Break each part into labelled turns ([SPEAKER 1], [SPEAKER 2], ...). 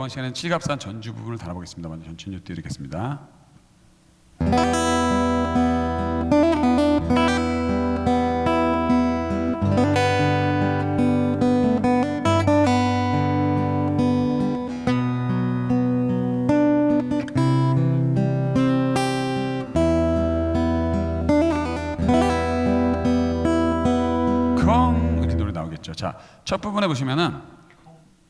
[SPEAKER 1] 이번 시간에는 칠갑산 전주 부분을 다뤄보겠습니다. 먼저 전춘유 띄워드리겠습니다. 콩 이렇게 노래 나오겠죠. 자, 첫 부분에 보시면은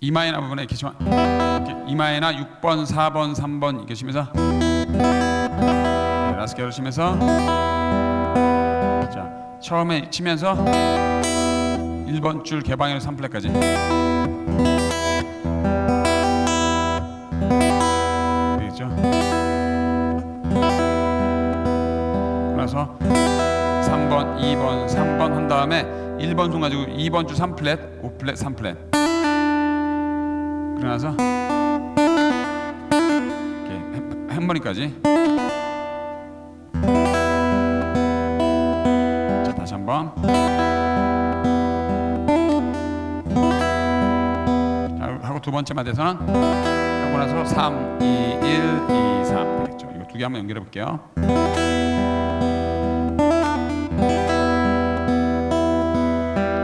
[SPEAKER 1] 이 마이나 부분에 계시면 이렇게 이마이나 6번, 4번, 3번 계시면서 네, 라스 겨루시면서 자 처음에 치면서 1번 줄 개방으로 3플랫까지 되겠죠? 그래서 3번, 2번, 3번 한 다음에 1번 손 가지고 2번 줄 3플랫, 5플랫, 3플랫 그러나서 이렇게 햄- 햄머리까지. 자 다시 한번. 자, 하고 두 번째 마디에서는 하고 나서 3, 2, 1, 2, 3 되겠죠. 이거 두 개 한번 연결해 볼게요.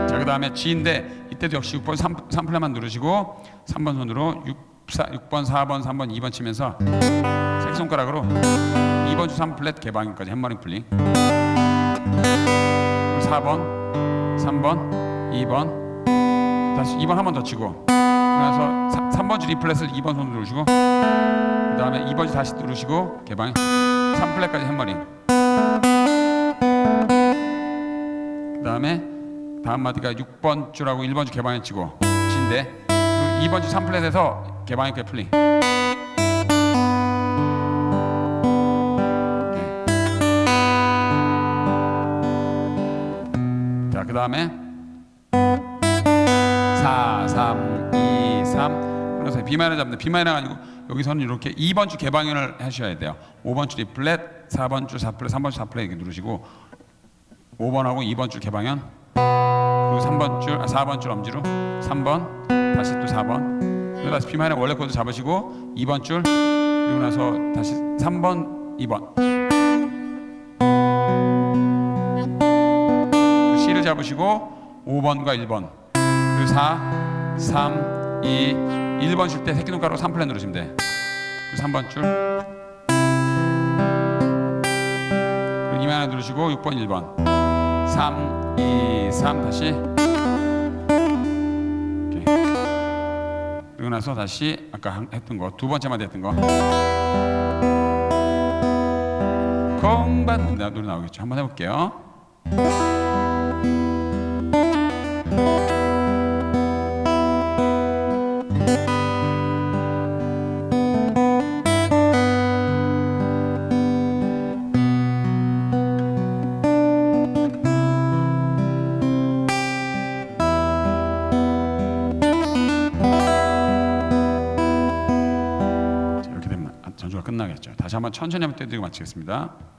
[SPEAKER 1] 자, 그 다음에 G인데 이때도 역시 6번 3, 3플랫만 누르시고 3번 손으로 6, 4, 6번, 4번, 3번, 2번 치면서 새끼손가락으로 2번 주 3플랫 개방까지 햄머링. 그리고 4번, 3번, 2번. 다시 2번 한 번 더 치고. 그래서 3번 주 리플랫을 2번 손으로 누르시고 그 다음에 2번 주 다시 누르시고 개방 3플랫까지 햄머링 그 다음에 다음 마디가 6번 줄하고 1번 줄 개방에 치고 그 2번 줄 3플랫에서 개방에 그 플링 자, 그 다음에 4, 3, 2, 3 그래서 B마이너 잡는데 B마이너가 아니고 여기서는 이렇게 2번 줄 개방연을 하셔야 돼요. 5번 줄 E플랫, 4번 줄 4플랫, 3번 줄 4플랫 이렇게 누르시고 5번하고 2번 줄 개방연 그리고 3번 줄, 아, 4번 줄 엄지로 3번 다시 또 4번. 그리고 다시 B 마이너 원래 코드 잡으시고 2번 줄 그리고 나서 다시 3번 2번. 그 C를 잡으시고 5번과 1번. 그리고 4 3 2 1번 쉴 때 새끼손가락으로 3플랫 누르시면 돼. 그리고 3번 줄. 그리고 2만 하나 누르시고 6번 1번 3 2 3 다시. 이렇게 그리고 나서 다시 아까 한- 했던 거 두 번째 마디 했던 거. 나 노래 나오겠죠? 한번 해볼게요 한번 천천히 한번 떼드리고 마치겠습니다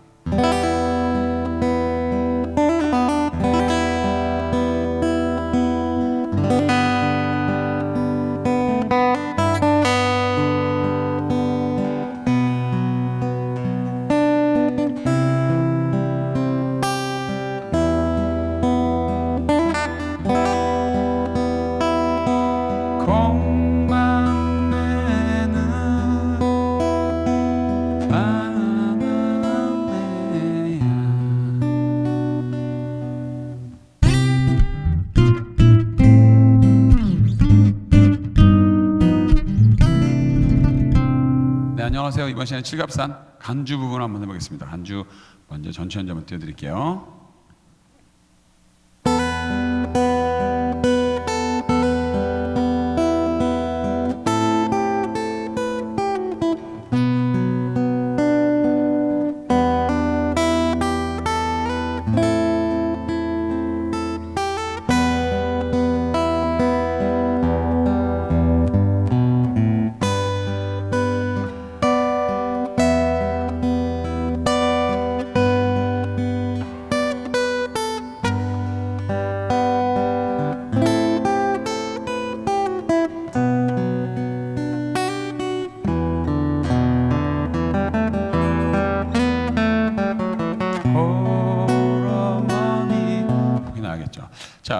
[SPEAKER 1] 안녕하세요. 이번 시간에 칠갑산 간주 부분 한번 해보겠습니다. 간주 먼저 전체 연주 한번 띄워드릴게요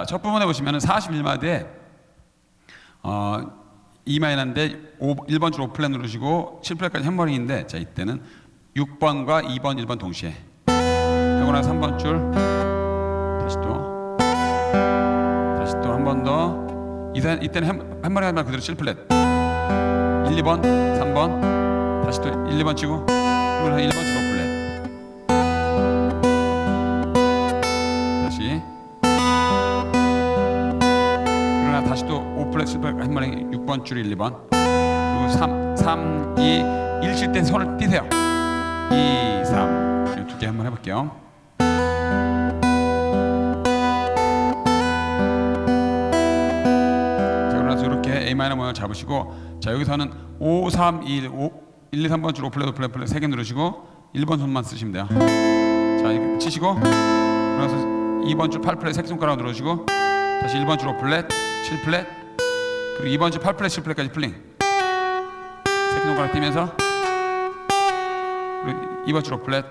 [SPEAKER 1] 첫 부분에 보시면은 41마디에 어, E 마이너인데 1번 줄 오플랜 누르시고 7플랫까지 햄머링인데 자, 이때는 6번과 2번, 1번 동시에. 하고 나서 3번 줄. 다시 또. 다시 또 한 번 더. 이때, 이때는 햄, 햄머링 하면 그대로 7플랫 1, 2번, 3번. 다시 또 1, 2번 치고. 그리고 1번 1번 줄 1, 2번. 그리고 3, 3, 2, 1 칠 땐 손을 띄세요. 2, 3 두개 한번 해볼게요. 마이너 모양 잡으시고 자 여기서는 5, 3, 2, 5 1, 2, 3번 줄 오플레 오플레 오플레 3개 누르시고 1번 손만 쓰시면 돼요. 자 이렇게 치시고 그러면서 2번 줄 8플랫 새끼손가락 누르시고 다시 1번 줄 5플랫 7플랫 그리고 2번 줄 8플랫 7플랫까지 플링. 새끼 손가락 띄면서. 그리고 2번 줄 5플랫.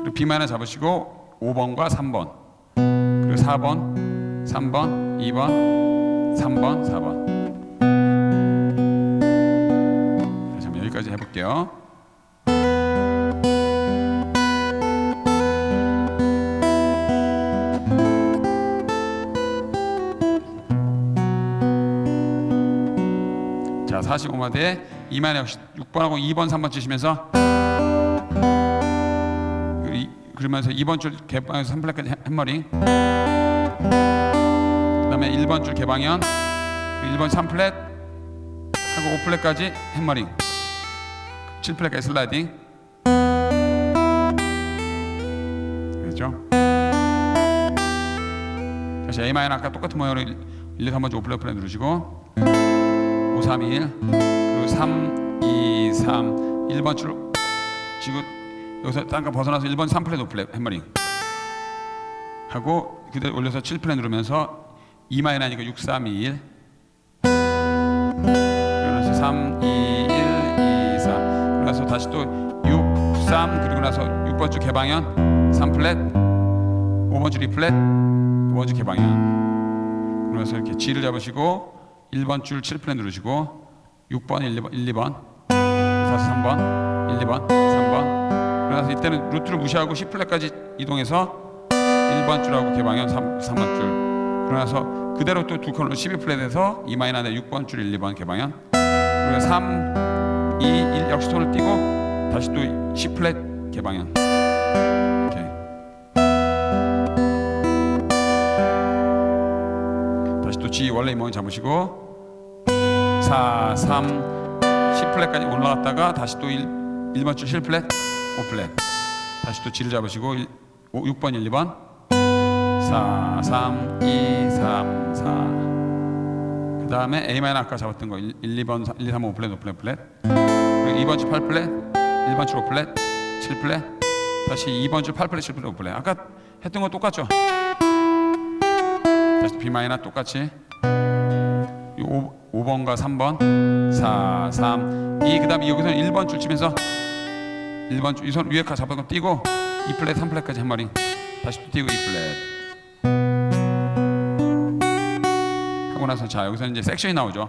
[SPEAKER 1] 그리고 마이너 잡으시고 5번과 3번. 그리고 4번 3번 2번 3번 4번. 다시 한번 여기까지 해볼게요 45마디에 이만에 역시 6번하고 2번 3번 치시면서 그러면서 2번 줄 개방에서 3플랫까지 햄머링 그 다음에 1번 줄 개방현 그리고 1번 3플랫. 하고 5플랫까지 햄머링 7플랫까지 슬라이딩. 그렇죠? 다시 A 마이너 아까 똑같은 모양으로 1, 2, 3번 줄 5플랫 5플랫 누르시고 5, 3, 1 그리고 3, 2, 3 1번 줄 지고 여기서 땅가 벗어나서 1번 3플랫 5플랫 햄머링 하고 그대로 올려서 7플랫 누르면서 2 마이너니까 6, 3, 2, 1 그러면서 3, 2, 1, 2, 3 그러면서 다시 또 6, 3 그리고 나서 6번 줄 개방현. 3플랫. 5번 줄 2플랫. 5번 줄 개방현. 그러면서 이렇게 G를 잡으시고 1번 줄 7플랫 누르시고 6번 1, 2번 1, 2번 4, 3번 1, 2번 3번. 그래서 이때는 루트를 무시하고 10플랫까지 이동해서 1번 줄하고 개방현 3, 3번 줄. 그러나서 그대로 또 두 컬러 12플랫에서 2 마이너에 6번 줄 1, 2번 개방현 그리고 3, 2, 1 역시 손을 띄고 다시 또 10플랫 개방현 이렇게 다시 또 G 원래 이모양 잡으시고 4, 3, 10플랫까지 올라갔다가 다시 또 1, 1번 줄 7플랫, 5플랫 다시 또 G를 잡으시고 1, 5, 6번, 1, 2번 4, 3, 2, 3, 4. 그 다음에 A 마이너 아까 잡았던 거 1, 2번, 1, 2, 3, 5 플랫, 5 플랫, 플랫. 그리고 2번 줄 8 플랫, 1번 줄 5 플랫, 7 플랫. 다시 2번 줄 8 플랫, 7 플랫, 5 플랫. 아까 했던 거 똑같죠? 다시 B 마이너 똑같이 5, 5번과 3번, 4, 3, 2. 그 다음에 여기서 1번 줄 치면서 1번 줄, 이손 위에 가 잡은 거 띄고 2 플랫, 3 플랫까지 한 마리. 다시 또 띄고 2 플랫. 하고 나서 자 여기서 이제 섹션이 나오죠.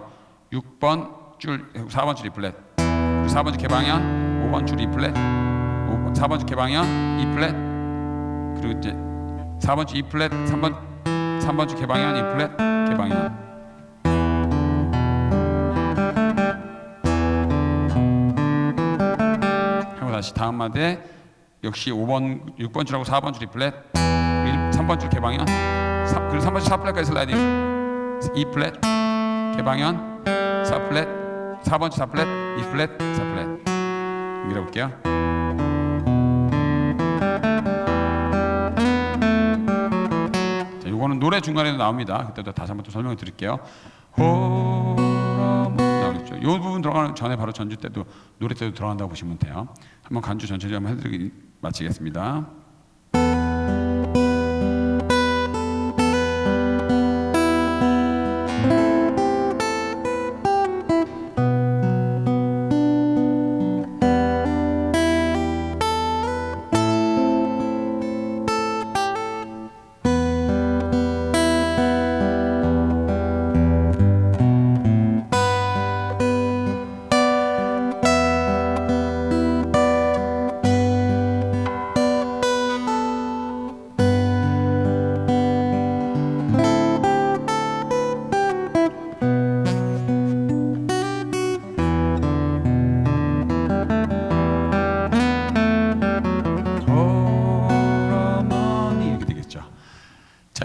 [SPEAKER 1] 6번 줄 4번 줄 2 플랫 4번 줄 개방현 5번 줄 2 플랫 5번, 4번 줄 개방현 2플랫 그리고 이제 4번 줄 2 플랫 3번 3번 줄 개방현 2플랫 개방현 다시 다음 마디에 역시 5번 6번 줄하고 4번 줄 2플랫 3번 줄 개방현. 3, 그리고 3번 줄 4플랫까지 슬라이딩. 2플랫 개방현. 4플랫 4번 줄 4플랫 2플랫 4플랫 연결해 볼게요. 자, 요거는 노래 중간에도 나옵니다. 그때도 다시 한번 또 설명을 드릴게요. 호라무 요 부분 들어가는 전에 바로 전주 때도 노래 때도 들어간다고 보시면 돼요. 한번 간주 전체를 한번 해드리기 마치겠습니다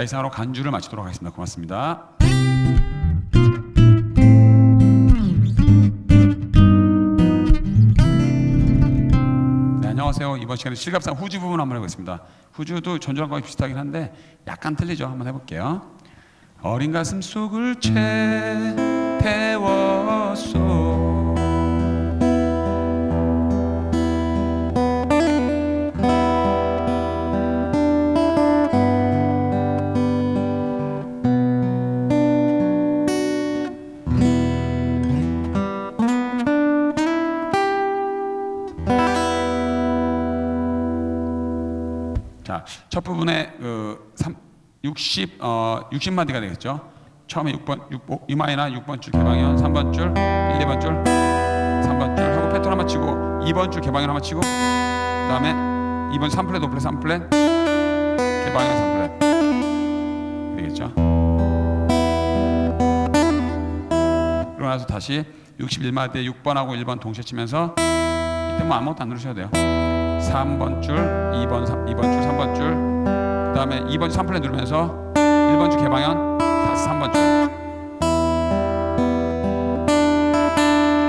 [SPEAKER 1] 자 이상으로 간주를 마치도록 하겠습니다. 고맙습니다. 네, 안녕하세요. 이번 시간에 실갑상 후주 부분 한번 해보겠습니다. 후주도 전주랑 거의 비슷하긴 한데 약간 틀리죠. 한번 해볼게요. 어린 가슴 속을 채 태웠소 자, 첫 부분에 그 3, 60, 어, 60마디가 되겠죠. 처음에 6번, 6, 이마이나 6번 줄 개방현, 3번 줄, 1, 2번 줄, 3번 줄 하고 패턴 한번 치고 2번 줄 개방현 한번 치고 그 다음에 2번 3플랫, 5플랫, 3플랫 개방현 3플랫 되겠죠. 그러고 나서 다시 61마디에 6번하고 1번 동시에 치면서 이때 뭐 아무것도 안 누르셔도 돼요. 3번 줄, 2번 3, 2번 줄, 3번 줄. 그 다음에 2번 줄 3플랫 누르면서 1번 줄 개방현, 다시 3번 줄.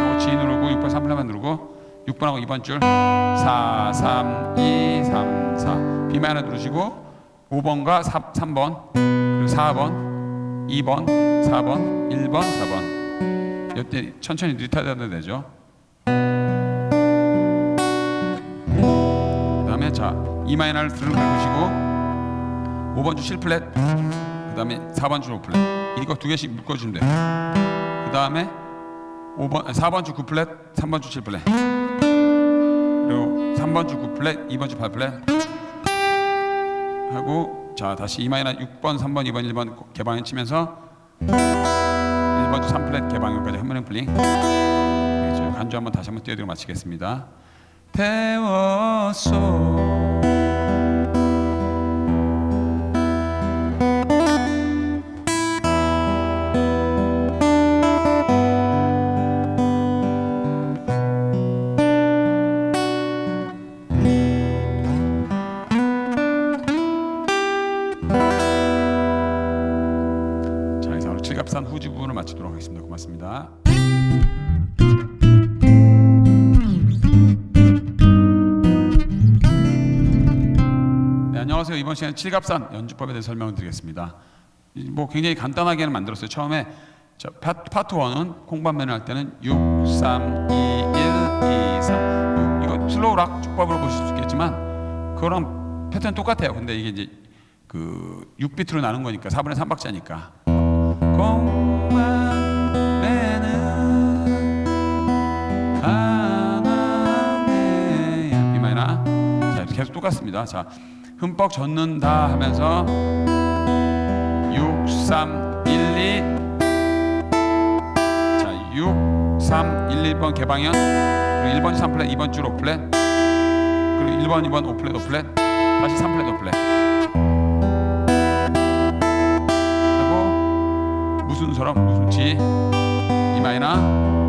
[SPEAKER 1] 하고 G 누르고 6번 3플랫만 누르고 6번하고 2번 줄 4, 3, 2, 3, 4. B 마이너 누르시고 5번과 3, 3번 그리고 4번, 2번, 4번, 1번, 4번. 이때 천천히 리타드해도 되죠. 자 E 마이너를 들을 긁으시고 5번 줄 7플랫 그다음에 4번 줄 5플랫 이거 두 개씩 묶어 주면 돼요. 그다음에 5번 4번 줄 9플랫 3번 줄 7플랫 그리고 3번 줄 9플랫 2번 줄 8플랫 하고 자 다시 E 마이너 6번 3번 2번 1번 개방현 치면서 1번 줄 3플랫 개방현까지 한 번에 플링 되겠죠. 간주 한번 다시 한번 띄워드리고 마치겠습니다. 태웠소 자 이상으로 칠갑산 후지 부분을 마치도록 하겠습니다. 고맙습니다. 안녕하세요. 이번 시간에 칠갑산 연주법에 대해 설명을 드리겠습니다. 이- 뭐 굉장히 간단하게는 만들었어요. 처음에 자, 파, 파트 1은 콩반면을 할 때는 6, 3, 2, 1, 2, 3 이거 슬로우 락 축법으로 보실 수 있겠지만 그거랑 패턴 똑같아요. 근데 이게 이제 그 6비트로 나눈 거니까 4분의 3박자니까 콩반면은 하나네 이 마이너 자 이렇게 계속 똑같습니다. 자 흠뻑 젖는다 하면서 6, 3, 1, 2 자, 6, 3, 1, 1번 개방현 그리고 1번 3플랫, 2번 줄 5플랫 그리고 1번, 2번 5플랫, 5플랫 다시 3플랫, 5플랫. 하고 무슨 소럼 무슨 G 이 마이너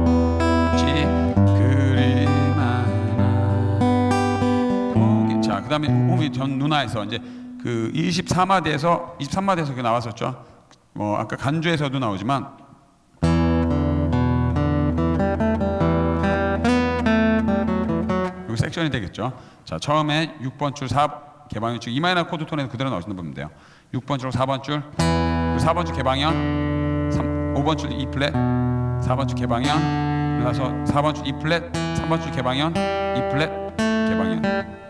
[SPEAKER 1] 그다음에 홈이 전 누나에서 이제 그 24마디에서 23마디에서 그 나왔었죠 뭐 아까 간주에서도 나오지만 이 섹션이 되겠죠. 자 처음에 6번 줄 4, 개방현 줄 이마이너 코드 톤에 그대로 나오시는 보면 돼요. 6번 줄 4번 줄, 그리고 4번 줄 개방현, 3, 5번 줄 E 플랫, 4번 줄 개방현, 그래서 4번 줄 E 플랫, 3번 줄 개방현, E 플랫, 개방현.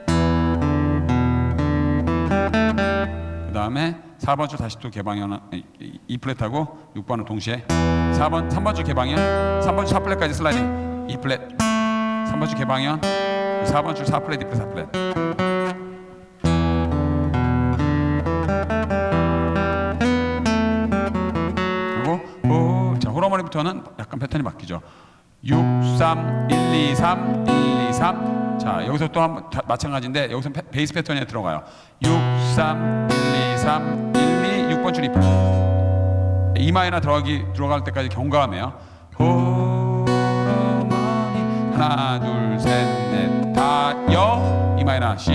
[SPEAKER 1] 그 다음에 4번 줄 다시 또 개방현 E 플랫하고 6번은 동시에 4번 3번 줄 개방현, 3번 줄 4플랫까지 슬라이딩 E 플랫, 3번 줄 개방현, 4번 줄 4플랫, E 플랫, 4플랫. 그리고 호, 자 호러머니부터는 약간 패턴이 바뀌죠. 6, 3, 1, 2, 3, 1, 2, 3. 자 여기서 또한번 마찬가지인데 여기서 페, 베이스 패턴에 들어가요. 6, 3, 1, 2, 3, 1, 2, 6번 줄 이플. E 마이너 들어가기 들어갈 때까지. 호러머니 하나 둘 셋 넷 다여 E 마이너 시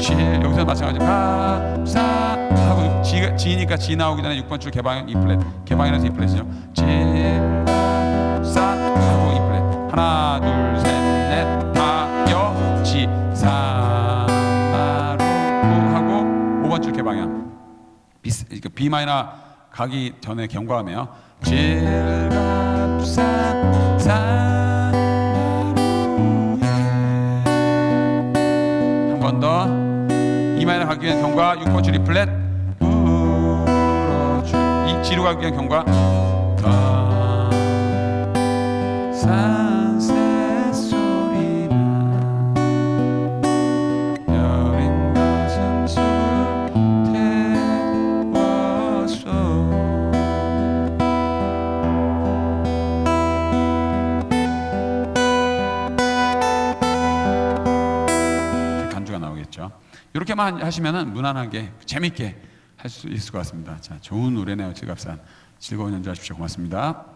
[SPEAKER 1] C는 마찬가지로 값산 하고 G, G니까 G 나오기 전에 6번 줄 개방현 E 플랫 개방현에서 E 플랫이죠 하고 E 플랫. 하나 둘 셋 넷 다여 G 삼마로 하고 5번 줄 개방현 비스, 그러니까 B 마이너 가기 전에 경과하며. 질갑산 한 번 더. E 마이너 가기 위한 경과 6번 줄 E 플랫. 이 G로 가기 위한 경과 이렇게만 하시면은 무난하게 재밌게 할 수 있을 것 같습니다. 자, 좋은 노래네요. 즐갑산 즐거운 연주하십시오. 고맙습니다.